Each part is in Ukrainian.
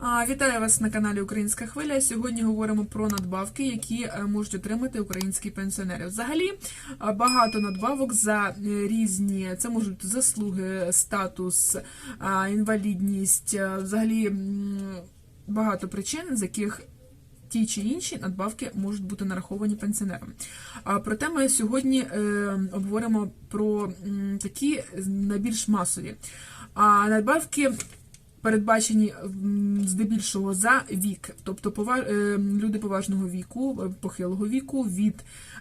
Вітаю вас на каналі Українська Хвиля. Сьогодні говоримо про надбавки, які е, можуть отримати українські пенсіонери. Взагалі е, багато надбавок за е, різні це можуть бути заслуги, статус, інвалідність, взагалі багато причин, з яких Ті чи інші надбавки можуть бути нараховані пенсіонерам. Проте ми сьогодні обговоримо про такі найбільш масові. А надбавки передбачені здебільшого за вік, тобто пова- е, люди поважного віку, е, похилого віку від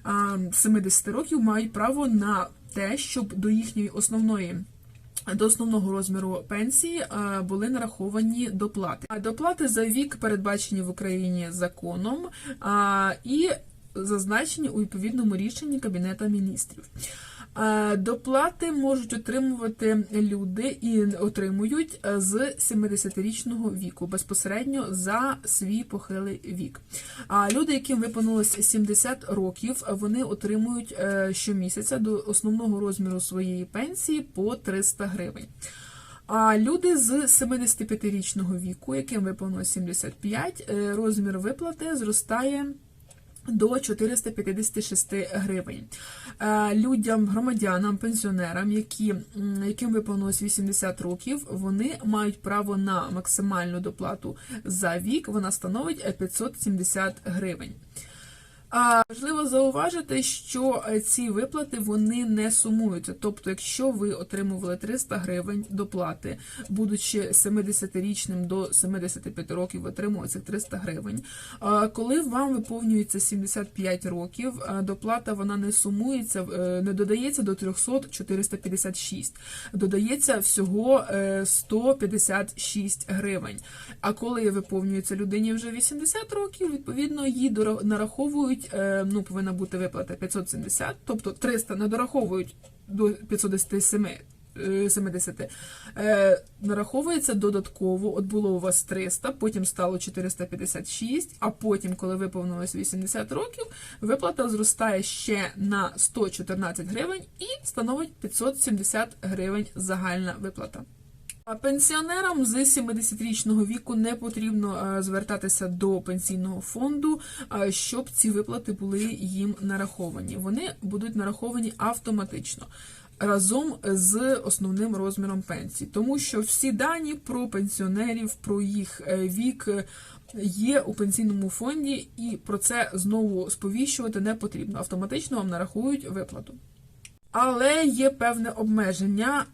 а, 70 років мають право на те, щоб до їхньої основної. До основного розміру пенсії були нараховані доплати. А доплати за вік передбачені в Україні законом і зазначені у відповідному рішенні Кабінету міністрів. Е, Доплати можуть отримувати люди і отримують е, з 70-річного віку безпосередньо за свій похилий вік. А люди, яким виповнилось 70 років, вони отримують е, щомісяця до основного розміру своєї пенсії по 300 гривень. А люди з 75-річного віку, яким виповнилось 75, е, розмір виплати зростає до 456 гривень. Е, Людям, громадянам, пенсіонерам, які, яким виповнилось 80 років, вони мають право на максимальну доплату за вік. Вона становить е, 570 гривень. А важливо зауважити, що е, ці виплати вони не сумуються. Тобто, якщо ви отримували 300 гривень доплати, будучи 70-річним до 75 років, отримуєте цих 300 гривень. Коли вам виповнюється 75 років, доплата вона не сумується, е, не додається до 300 456, додається всього е, 156 гривень. А коли виповнюється людині вже 80 років, відповідно їй нараховують, е, ну повинна бути виплата 570, тобто 300 не дораховують до 517. е, 70. Е, нараховується додатково, от було у вас 300, потім стало 456, а потім, коли виповнилось 80 років, виплата зростає ще на 114 гривень і становить 570 гривень загальна виплата. Пенсіонерам з 70-річного віку не потрібно е, звертатися до пенсійного фонду, е, щоб ці виплати були їм нараховані. Вони будуть нараховані автоматично разом з основним розміром пенсії, тому що всі дані про пенсіонерів, про їх е, вік. Є у пенсійному фонді, і про це знову сповіщувати не потрібно. Автоматично вам нарахують виплату. Але є певне обмеження.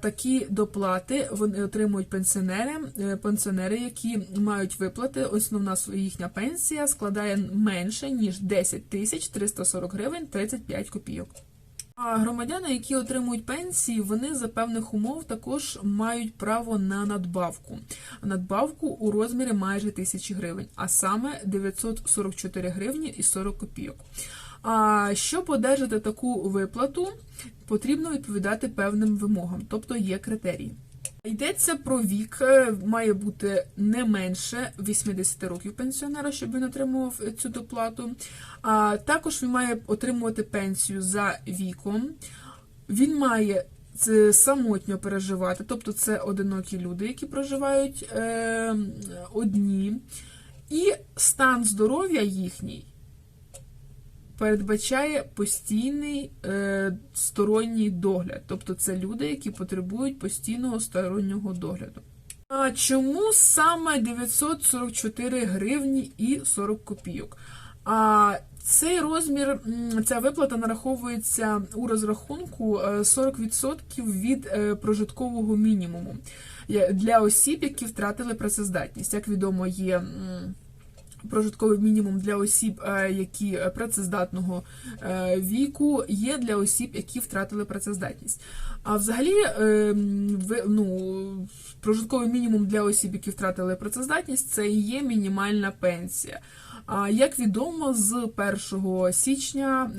Такі доплати вони отримують пенсіонери, е, пенсіонери, які мають виплати. Основна їхня пенсія складає менше ніж 10 тисяч 340 гривень 35 копійок. А громадяни, які отримують пенсії, вони за певних умов також мають право на надбавку. Надбавку у розмірі майже тисячі гривень, а саме 944 гривні і 40 копійок. А щоб одержати таку виплату, потрібно відповідати певним вимогам, тобто є критерії. Йдеться про вік, е, має бути не менше 80 років пенсіонера, щоб він отримував цю доплату. А також він має отримувати пенсію за віком. Він має самотньо переживати, тобто це одинокі люди, які проживають е, одні, і стан здоров'я їхній передбачає постійний е, сторонній догляд. Тобто це люди, які потребують постійного стороннього догляду. А чому саме 944 гривні і 40 копійок? А цей розмір, ця виплата нараховується у розрахунку е, 40% від е, прожиткового мінімуму для осіб, які втратили працездатність. Як відомо, є. Прожитковий мінімум для осіб, е, які е, працездатного е, віку, є для осіб, які втратили працездатність. А взагалі, е, м, ви- ну, прожитковий мінімум для осіб, які втратили працездатність, це і є мінімальна пенсія. А як відомо, з 1 січня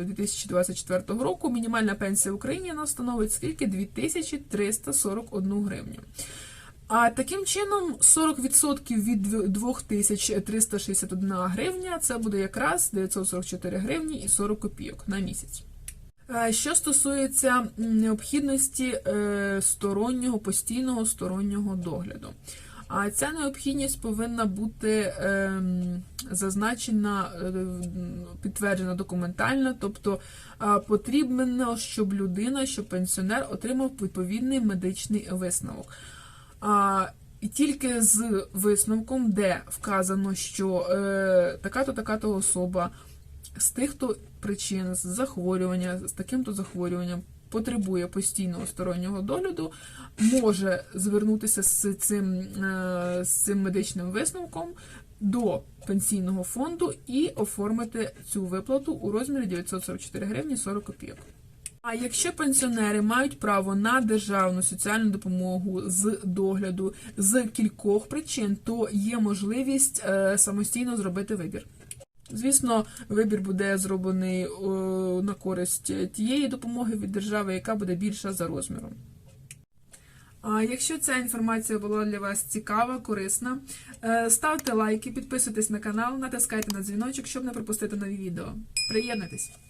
е, 2024 року мінімальна пенсія в Україні становить скільки 2341 гривню. А таким чином 40% від 2361 гривня це буде якраз 944 гривні і 40 копійок на місяць. Що стосується необхідності е, стороннього, постійного стороннього догляду. А ця необхідність повинна бути ем, зазначена, е, підтверджена документально, тобто потрібно, щоб людина, щоб пенсіонер отримав відповідний медичний висновок. І тільки з висновком, де вказано, що е, така-то така-то особа з тих-то причин, з захворювання, з таким-то захворюванням потребує постійного стороннього догляду, може звернутися з цим, е, з цим медичним висновком до пенсійного фонду і оформити цю виплату у розмірі 944 гривні 40 копійок. А якщо пенсіонери мають право на державну соціальну допомогу з догляду з кількох причин, то є можливість е, самостійно зробити вибір. Звісно, вибір буде зроблений е, на користь тієї допомоги від держави, яка буде більша за розміром. А якщо ця інформація була для вас цікава, корисна, е, ставте лайки, підписуйтесь на канал, натискайте на дзвіночок, щоб не пропустити нові відео. Приєднуйтесь!